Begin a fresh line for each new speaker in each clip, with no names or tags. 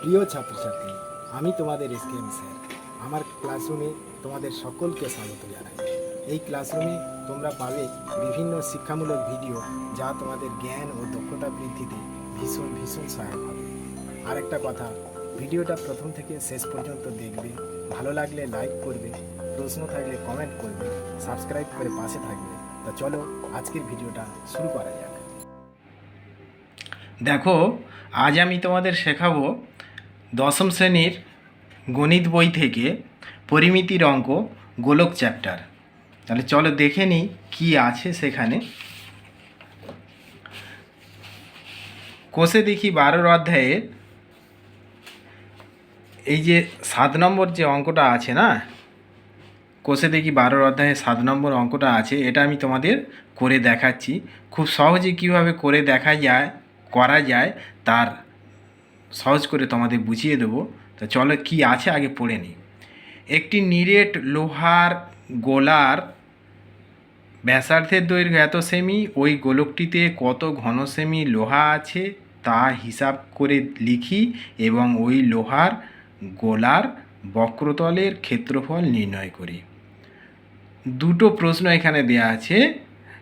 প্রিয় ছাত্রছাত্রী, আমি তোমাদের এসকেএম স্যার আমার ক্লাসরুমে তোমাদের সকলকে স্বাগত জানাই। এই ক্লাসরুমে তোমরা পাবে বিভিন্ন শিক্ষামূলক ভিডিও যা তোমাদের জ্ঞান ও দক্ষতা বৃদ্ধিতে ভীষণ ভীষণ সহায়ক হবে। আর একটা কথা ভিডিওটা প্রথম থেকে শেষ পর্যন্ত দেখবে, ভালো লাগলে লাইক করবে, প্রশ্ন থাকলে কমেন্ট করবে সাবস্ক্রাইব করে পাশে থাকবে। তো চলো, আজকের ভিডিওটা শুরু করা যাক।
দেখো, আজ আমি তোমাদের শেখাবো দশম শ্রেণির গণিত বই থেকে পরিমিতির অঙ্ক গোলক চ্যাপ্টার। তাহলে চলো দেখে নিই কী আছে সেখানে। কোষে দেখি বারোর অধ্যায়ের এই যে সাত নম্বর যে অঙ্কটা আছে না, কোষে দেখি বারোর অধ্যায়ে সাত নম্বর অঙ্কটা আছে, এটা আমি তোমাদের করে দেখাচ্ছি। খুব সহজে কীভাবে করে দেখা যায়, করা যায় তার সহজ করে তোমাদের বুঝিয়ে দেবো। তো চলো কি আছে আগে পড়ে নিই। একটি নিরেট লোহার গোলার ব্যাসার্ধের দৈর্ঘ্য এত সেমি, ওই গোলকটিতে কত ঘন সেমি লোহা আছে তা হিসাব করে লিখি এবং ওই লোহার গোলার বক্রতলের ক্ষেত্রফল নির্ণয় করি। দুটো প্রশ্ন এখানে দেয়া আছে।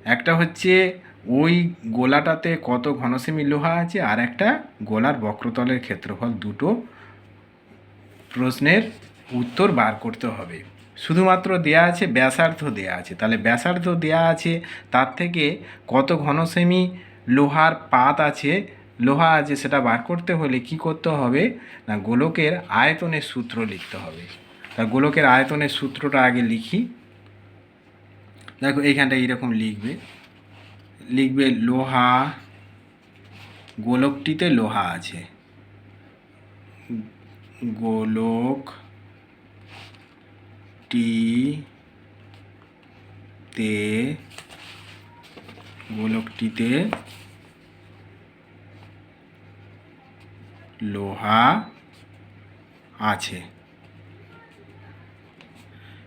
একটা হচ্ছে ওই গোলাটাতে কত ঘনসেমি লোহা আছে আর একটা গোলার বক্রতলের ক্ষেত্রফল দুটো প্রশ্নের উত্তর বার করতে হবে। শুধুমাত্র দেয়া আছে ব্যাসার্ধ দেয়া আছে। তাহলে ব্যাসার্ধ দেয়া আছে, তার থেকে কত ঘনসেমি লোহার পাত আছে, লোহা আছে সেটা বার করতে হলে কি করতে হবে? না, গোলকের আয়তনের সূত্র লিখতে হবে। তা গোলকের আয়তনের সূত্রটা আগে লিখি। দেখো এইখানটা এইরকম লিখবে। লিখবে লোহা, গোলকটিতে লোহা আছে। গোলক টি তে, গোলকটিতে লোহা আছে।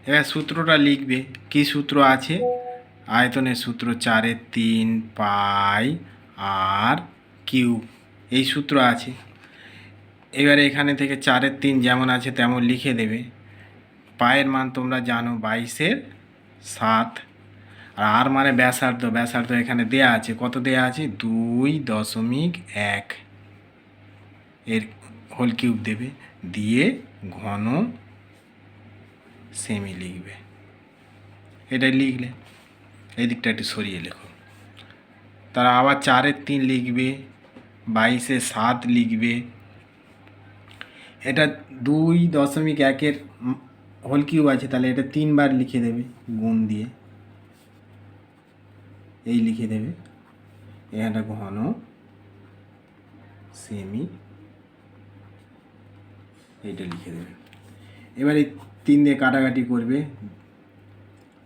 এবার সূত্রটা লিখবে, কি সূত্র আছে? আয়তনের সূত্র চারের তিন পাই আর কিউ। এই সূত্র আছে। এবারে এখানে থেকে চারের তিন যেমন আছে তেমন লিখে দেবে। পায়ের মান তোমরা জানো বাইশের সাত। আর আর মানে ব্যাসার্ধ ব্যাসার্ধ এখানে দেয়া আছে। কত দেয়া আছে? দুই দশমিক এক। এর হোল কিউব দেবে। দিয়ে ঘন সেমি লিখবে। এটা লিখলে। এই দিকটা একটু সরিয়ে লেখো। তারা আবার চারের তিন লিখবে, বাইশে সাত লিখবে। এটা দুই দশমিক একের হোল কিউব আছে, তাহলে এটা তিনবার লিখে দেবে, গুণ দিয়ে। এই লিখে দেবে। এখানটা ঘন সেমি এইটা লিখে দেবে। এবারে তিন দিয়ে কাটাকাটি করবে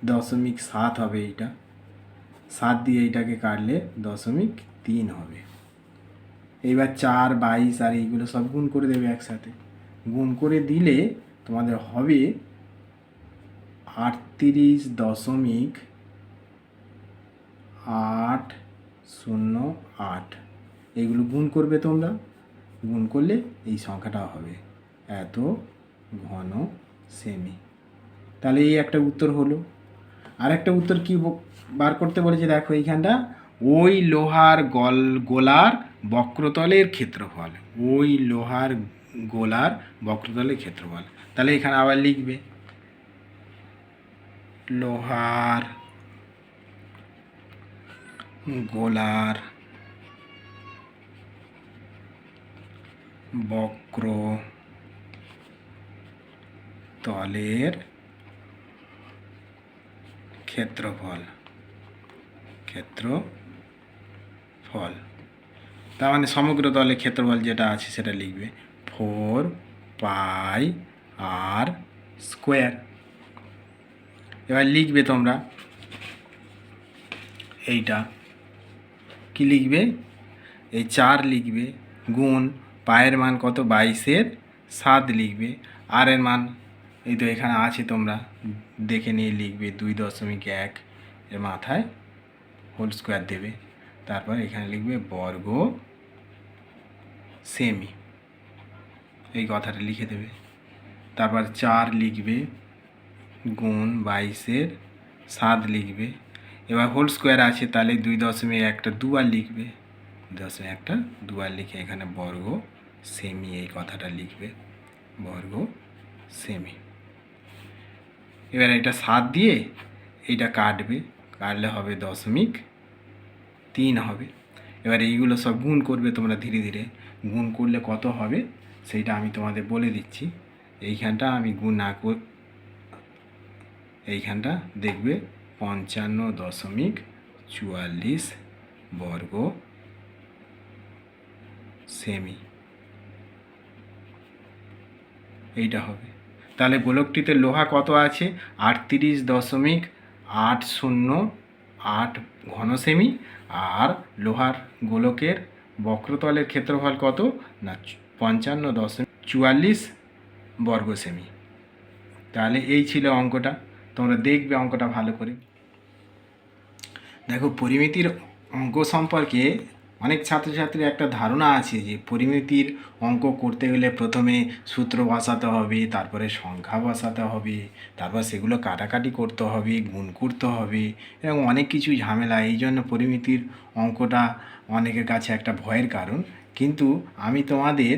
দশমিক সাত হবে এইটা। সাত দিয়ে এইটাকে কাটলে দশমিক তিন হবে। এইবার চার, বাইশ আর এইগুলো সব গুণ করে দেবে একসাথে। গুণ করে দিলে তোমাদের হবে আটত্রিশ দশমিক আট শূন্য আট। এইগুলো গুণ করবে তোমরা। গুণ করলে এই সংখ্যাটা হবে। এত ঘন সেমি তাহলে এই একটা উত্তর হলো। আর একটা উত্তর কি বার করতে বলেছে দেখো এইখানটা, ওই লোহার গল গোলার বক্রতলের ক্ষেত্রফল, ওই লোহার গোলার বক্রতলের ক্ষেত্রফল। তাহলে এখানে আবার লিখবে, লোহার গোলার বক্র তলের ক্ষেত্রফল। ক্ষেত্রফল। তার মানে সমগ্র তলের ক্ষেত্রফল যেটা আছে সেটা লিখবে ফোর পাই আর স্কোয়ার। এবার লিখবে তোমরা এইটা। কি লিখবে? এই চার লিখবে গুণ পায়ের মান কত? বাইশের সাত লিখবে। আর এর মান এই তো এখানে আছে তোমরা। দেখে নিয়ে লিখবে দুই দশমিক এক এর মাথায় হোল স্কোয়ার দেবে। তারপর এখানে লিখবে বর্গ সেমি এই কথাটা লিখে দেবে। তারপর চার লিখবে গুণ বাইশের সাত লিখবে। এবার হোল স্কোয়ার আছে তাহলে দুই দশমিক একটা দুয়ার লিখবে। দশমিক একটা দুয়ার লিখে এখানে বর্গ সেমি এই কথাটা লিখবে। বর্গ সেমি এবার এটা সাত দিয়ে এইটা কাটবে, কাটলে হবে দশমিক তিন হবে। এবার এইগুলো সব গুণ করবে তোমরা ধীরে ধীরে। গুণ করলে কত হবে সেইটা আমি তোমাদের বলে দিচ্ছি। এইখানটা আমি গুণ না কর, এইখানটা দেখবে পঞ্চান্ন দশমিক চুয়াল্লিশ বর্গ সেমি। এইটা হবে। তাহলে গোলকটিতে লোহা কত আছে? আটত্রিশ দশমিক আট শূন্য আট ঘন সেমি। আর লোহার গোলকের বক্রতলের ক্ষেত্রফল কত? না, পঞ্চান্ন দশমিক চুয়াল্লিশ বর্গ সেমি। তাহলে এই ছিল অঙ্কটা। তোমরা দেখবে অঙ্কটা ভালো করে। দেখো, পরিমিতির অঙ্ক সম্পর্কে অনেক ছাত্রছাত্রীর একটা ধারণা আছে যে পরিমিতির অঙ্ক করতে গেলে প্রথমে সূত্র বসাতে হবে, তারপরে সংখ্যা বসাতে হবে, তারপর সেগুলো কাটাকাটি করতে হবে, গুণ করতে হবে এরকম অনেক কিছু ঝামেলা। এই জন্য পরিমিতির অঙ্কটা অনেকের কাছে একটা ভয়ের কারণ। কিন্তু আমি তোমাদের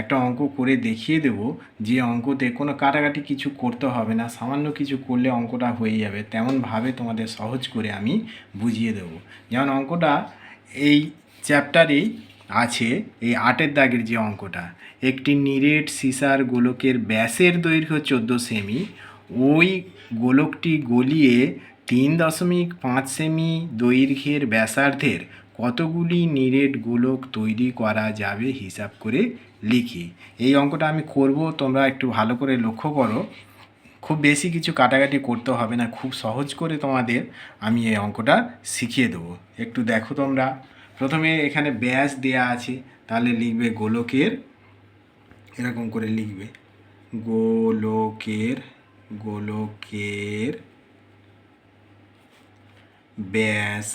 একটা অঙ্ক করে দেখিয়ে দেব যে অঙ্কতে কোনো কাটাকাটি কিছু করতে হবে না, সামান্য কিছু করলে অঙ্কটা হয়ে যাবে। তেমনভাবে তোমাদের সহজ করে আমি বুঝিয়ে দেব। যেমন অঙ্কটা এই চ্যাপ্টারেই আছে এই আটের দাগের যে অঙ্কটা। একটি নিরেট সিসার গোলকের ব্যাসের দৈর্ঘ্য চোদ্দ সেমি, ওই গোলকটি গলিয়ে তিন দশমিক পাঁচ সেমি দৈর্ঘ্যের ব্যাসার্ধের কতগুলি নিরেট গোলক তৈরি করা যাবে হিসাব করে লিখি। এই অঙ্কটা আমি করব, তোমরা একটু ভালো করে লক্ষ্য করো। খুব বেশি কিছু কাটাকাটি করতে হবে না, খুব সহজ করে তোমাদের আমি এই অঙ্কটা শিখিয়ে দেবো। একটু দেখো তোমরা। প্রথমে এখানে ব্যাস দেয়া আছে, তাহলে লিখবে গোলকের, এরকম করে লিখবে। গোলকের গোলকের ব্যাস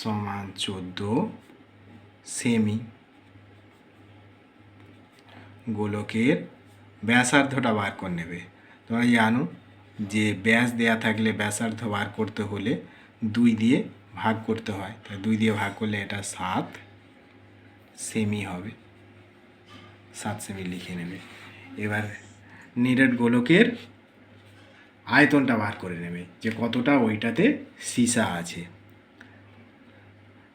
সমান চোদ্দ সেমি। গোলকের ব্যাসার্ধটা বার করে নেবে। তোমরা জানো যে ব্যাস দেয়া থাকলে ব্যাসার্ধ বার করতে হলে দুই দিয়ে ভাগ করতে হয়। তাই দুই দিয়ে ভাগ করলে এটা সাত সেমি হবে। সাত সেমি লিখে নেবে। এবার নিরেট গোলকের আয়তনটা বার করে নেবে যে কতটা ওইটাতে সীসা আছে।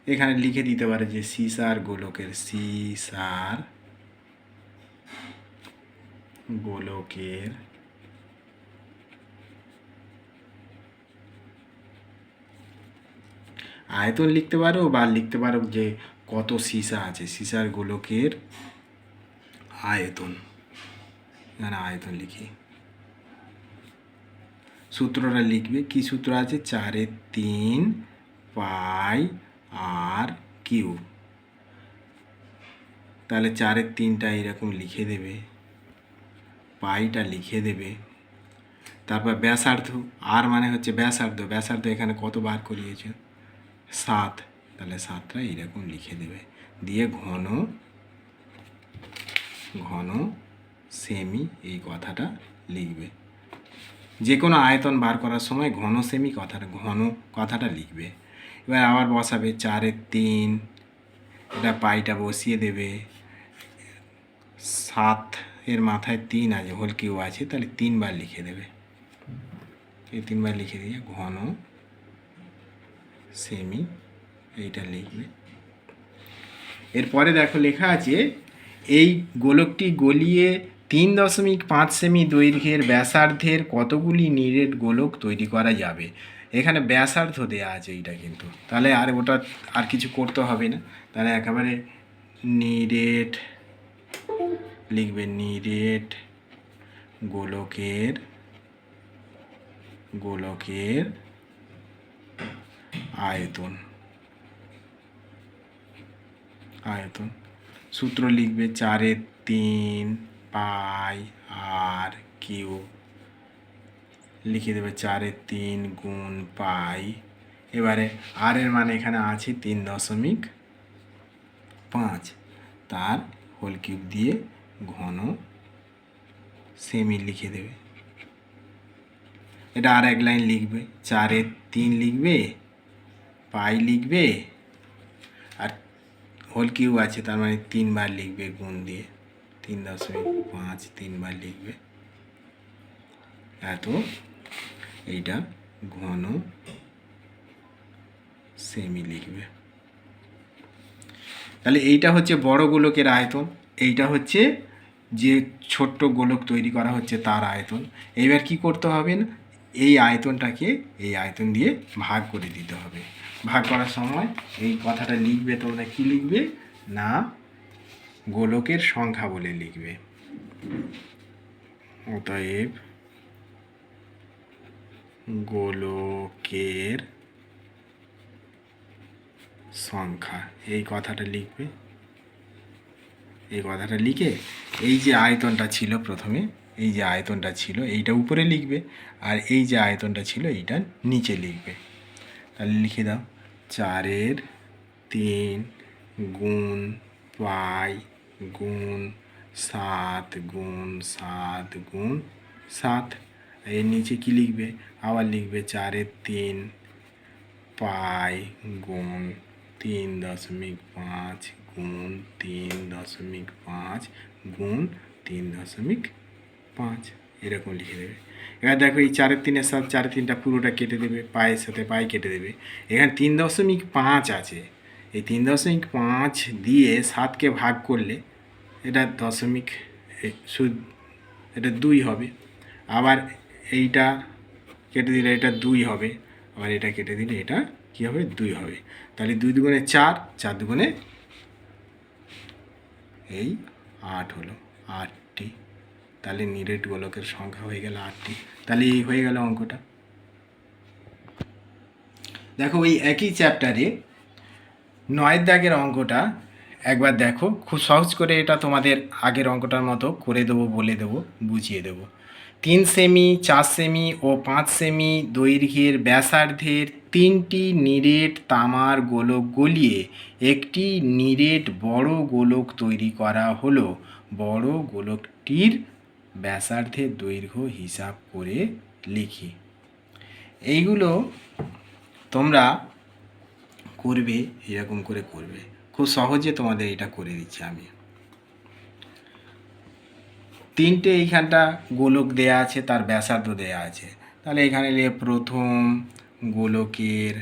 এখানে লিখে দিতে পারে যে সিসার গোলকের সিসার গোলকের আয়তন লিখতে পারো বা লিখতে পারো যে কত সীসা আছে। সীসার গোলকের আয়তন। এখানে আয়তন লিখি। সূত্রটা লিখবে। কি সূত্র আছে? চারের তিন পাই আর কিউ। তাহলে চারের তিনটা এরকম লিখে দেবে। পাইটা লিখে দেবে। তারপর ব্যাসার্ধ। আর মানে হচ্ছে ব্যাসার্ধ। ব্যাসার্ধ এখানে কত বার করিয়েছে? সাত। তাহলে সাতটা এরকম লিখে দেবে। দিয়ে ঘন ঘন সেমি এই কথাটা লিখবে। যে কোনো আয়তন বার করার সময় ঘন সেমি কথাটা, ঘন কথাটা লিখবে। এবার আবার বসাবে চারের তিন, এটা পাইটা বসিয়ে দেবে। সাত এর মাথায় তিন আছে, হোল কিউ আছে, তাহলে তিনবার লিখে দেবে। এই তিনবার লিখে দিয়ে ঘন সেমি, এইটা লিখবে। এরপরে দেখো লেখা আছে, এই গোলকটি গলিয়ে তিন দশমিক পাঁচ সেমি দৈর্ঘ্যের ব্যাসার্ধের কতগুলি নিরেট গোলক তৈরি করা যাবে? এখানে ব্যাসার্ধ দেয়া আছে এইটা কিন্তু। তাহলে আর ওটা আর কিছু করতে হবে না। তাহলে একেবারে নিরেট, লিখবে নিরেট গোলকের গোলকের আয়তন। আয়তন। সূত্র লিখবে চারের তিন পাই আর কিউ। লিখে দেবে চারের তিন গুণ পাই। এবারে আর এর মানে এখানে আছে তিন দশমিক পাঁচ। তার হোল কিউব দিয়ে ঘন সেমি লিখে দেবে। এটা আর এক লাইন লিখবে। চারের তিন লিখবে পাই লিখবে আর হোল কিউব আছে, তার মানে তিনবার লিখবে গুণ দিয়ে। তিন দশমিক পাঁচ তিনবার লিখবে। এত এইটা ঘন সেমি লিখবে। তাহলে এইটা হচ্ছে বড় গোলকের আয়তন, এইটা হচ্ছে যে ছোট্ট গোলক তৈরি করা হচ্ছে তার আয়তন। এইবার কি করতে হবে না? এই আয়তনটাকে এই আয়তন দিয়ে ভাগ করে দিতে হবে। ভাগ করার সময় এই কথাটা লিখবে তোমরা কি লিখবে? না, গোলকের সংখ্যা বলে লিখবে। অতএব গোলকের সংখ্যা, এই কথাটা লিখবে। এই কথাটা লিখে এই যে আয়তনটা ছিল প্রথমে এই যে আয়তনটা ছিল, এইটা উপরে লিখবে আর এই যে আয়তনটা ছিল, এইটা নিচে লিখবে। তাহলে লিখে দাও, চারের তিন গুণ পাই গুণ সাত গুণ সাত গুণ সাত। এর নিচে কি লিখবে? আবার লিখবে চারের তিন পাই গুণ তিন দশমিক পাঁচ গুণ তিন দশমিক পাঁচ গুণ তিন দশমিক পাঁচ, এরকম লিখে দেবে। এবার দেখো এই চারের তিনের সাথে চারের তিনটা পুরোটা কেটে দেবে, পায়ের সাথে পায়ে কেটে দেবে। এখানে তিন দশমিক পাঁচ আছে। এই তিন দশমিক পাঁচ দিয়ে সাতকে ভাগ করলে এটা দশমিক শুধু, এটা দুই হবে। আবার এইটা কেটে দিলে এটা দুই হবে। আবার এটা কেটে দিলে এটা কী হবে? দুই হবে। তাহলে দুই দুগুণে চার চার দুগুণে এই আট হলো। আটটি। তাহলে নিরেট গোলকের সংখ্যা হয়ে গেল আটটি। তাহলে এই হয়ে গেল অঙ্কটা। দেখো, ওই একই চ্যাপ্টারে নয়ের দাগের অঙ্কটা একবার দেখো। খুব সহজ করে এটা তোমাদের আগের অঙ্কটার মতো করে দেবো, বলে দেবো, বুঝিয়ে দেবো। তিন সেমি, চার সেমি ও পাঁচ সেমি দৈর্ঘ্যের ব্যাসার্ধের তিনটি নিরেট তামার গোলক গলিয়ে একটি নিরেট বড় গোলক তৈরি করা হলো। বড় গোলকটির ব্যাসার্ধের দৈর্ঘ্য হিসাব করে লিখি। এইগুলো তোমরা করবে, এরকম করে করবে। খুব সহজে তোমাদের এটা করে দিচ্ছি আমি। তিনটে এইখানটা গোলক দেয়া আছে, তার ব্যাসার্ধ দেয়া আছে। তাহলে এখানে প্রথম গোলকের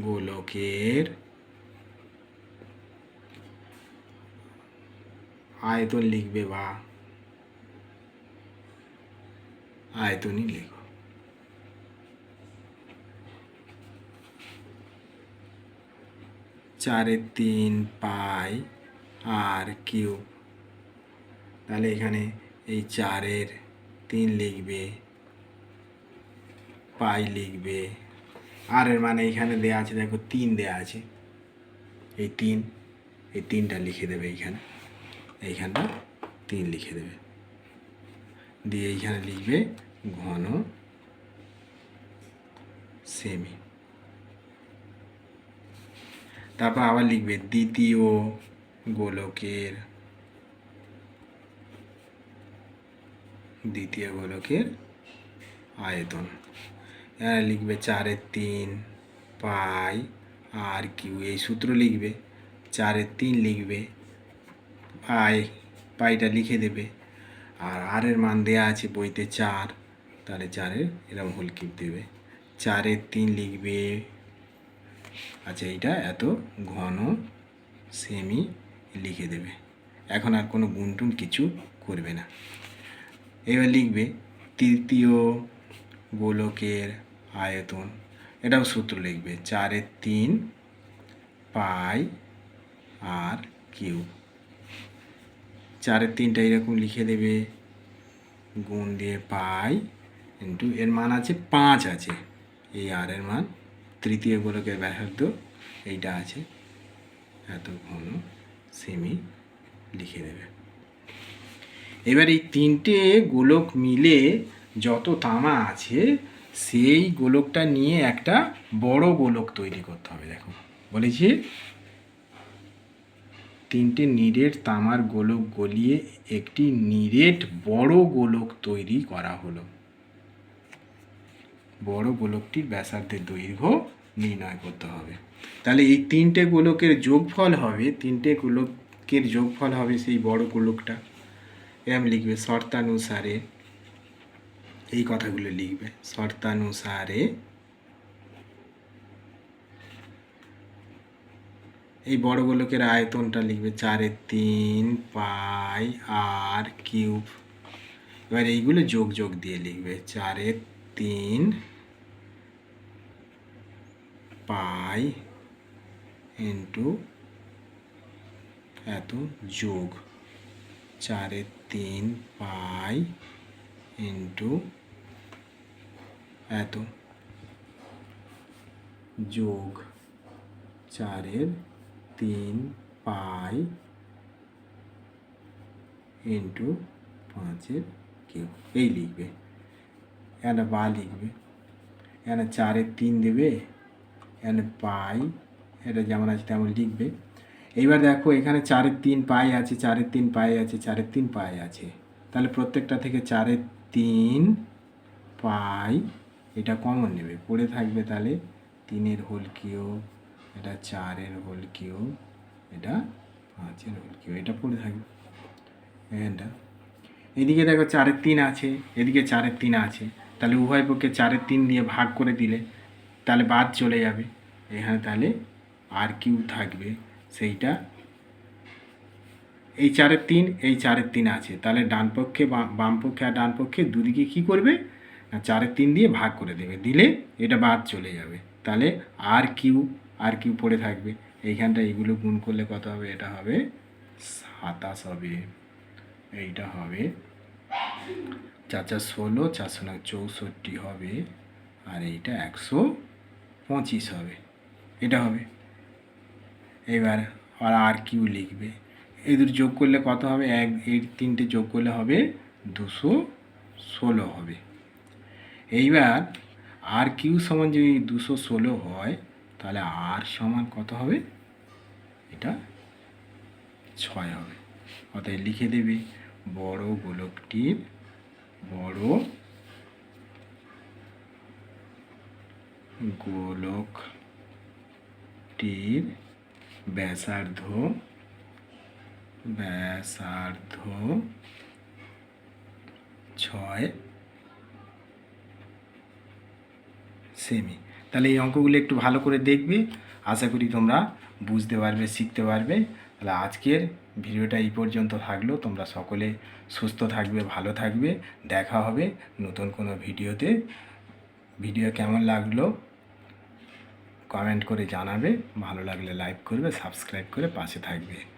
গোলকের আয়তন লিখবে বা আয়তনই লেখো। চারের তিন পাই আর কিউ তাহলে এখানে এই চারের তিন লিখবে, পাই লিখবে। আর এর মানে এখানে দেয়া আছে, দেখো তিন দেয়া আছে। এই তিন, এই তিনটা লিখে দেবে এইখানে এইখানটা তিন লিখে দেবে। দিয়ে এইখানে লিখবে ঘন সেমি তারপর আবার লিখবে দ্বিতীয় গোলকের দ্বিতীয় গোলকের আয়তন। এখানে লিখবে চারের তিন পাই আর কিউ। এই সূত্র লিখবে, চারের তিন লিখবে, পাই, পাইটা লিখে দেবে। আর আর এর মান দেয়া আছে বইতে চার। তাহলে চারের এরকম হোল কিউব দেবে। চারের তিন লিখবে আচ্ছা এইটা এত ঘন সেমি লিখে দেবে। এখন আর কোনো গুনটুন কিছু করবে না। এবার লিখবে তৃতীয় গোলকের আয়তন, এটাও সূত্র লিখবে চারের তিন পাই আর কিউ। চারের তিনটা এরকম লিখে দেবে, গুণ দিয়ে পাই ইন্টু এর মান আছে পাঁচ আছে। এই আর এর মান তৃতীয় গোলকের ব্যাসার্ধ এইটা আছে। এত ঘন সেমি লিখে দেবে। এবার এই তিনটে গোলক মিলে যত তামা আছে, সেই গোলকটা নিয়ে একটা বড় গোলক তৈরি করতে হবে, দেখো। বলেছি? তিনটে নিরেট তামার গোলক গলিয়ে একটি নিরেট বড় গোলক তৈরি করা হলো। বড় গোলকটির ব্যাসার্ধের দৈর্ঘ্য নির্ণয় করতে হবে। তাহলে এই তিনটে গোলকের যোগফল হবে, তিনটে গোলকের যোগফল হবে সেই বড় গোলকটা। এরম লিখবে শর্তানুসারে, এই কথাগুলো লিখবে, শর্তানুসারে এই বড় গোলকের আয়তনটা লিখবে চারে তিন পাই আর কিউব। এবার এইগুলো যোগ যোগ দিয়ে লিখবে, চারের তিন পাই ইন্টু এত যোগ চারের তিন পাই ইন্টু এত যোগ চারের তিন পাই ইন্টু পাঁচের কিউব। এই লিখবে। এখানে বা লিখবে এখানে চারের তিন দেবে এখানে পাই এটা যেমন আছে তেমন লিখবে এইবার দেখো এখানে চারের তিন পাই আছে চারের তিন পাই আছে চারের তিন পাই আছে তাহলে প্রত্যেকটা থেকে চারের তিন পাই এটা কমন নেবে পড়ে থাকবে তাহলে তিনের হোল কিউব এটা চারের হোল কিউব এটা পাঁচের হোল কিউব এটা পড়ে থাকবে এটা এদিকে দেখো চারের তিন আছে এদিকে চারের তিন আছে তাহলে উভয় পক্ষে চারের তিন দিয়ে ভাগ করে দিলে তাহলে বাদ চলে যাবে। এখানে তাহলে আর কিউ থাকবে। সেইটা এই চারের তিন, এই চারের তিন আছে। তাহলে ডান পক্ষে বাম পক্ষে আর ডান পক্ষে দুদিকে কি করবে? না, চারের তিন দিয়ে ভাগ করে দেবে। দিলে এটা বাদ চলে যাবে। তাহলে আর কিউ আর কিউ পড়ে থাকবে। এইখানটা এইগুলো গুণ করলে কত হবে? এটা হবে সাতাশ হবে। এইটা হবে চার চার ষোলো, চারশো নয়, চৌষট্টি হবে। আর এইটা একশো পঁচিশ হবে। এটা হবে। এবার আর আর কিউ লিখবে। এই দুটো যোগ করলে কত হবে? এক, এই তিনটে যোগ করলে হবে দুশো ষোলো হবে। এইবার আর কিউ সমান যদি দুশো ষোলো হয়, তাহলে আর সমান কত হবে? এটা ছয় হবে। অতএব লিখে দেবে বড় গোলকটির বড় গোলকটির ব্যাসার্ধ ব্যাসার্ধ ছয় সেমি। তাহলে এই অঙ্কগুলো একটু ভালো করে দেখবে। আশা করি তোমরা বুঝতে পারবে, শিখতে পারবে। তাহলে আজকের ভিডিওটা এই পর্যন্ত থাকল। তোমরা সকলে সুস্থ থাকবে, ভালো থাকবে। দেখা হবে নতুন কোনো ভিডিওতে। ভিডিও কেমন লাগল? কমেন্ট করে জানাবে। ভালো লাগলে লাইক করবে সাবস্ক্রাইব করে পাশে থাকবে।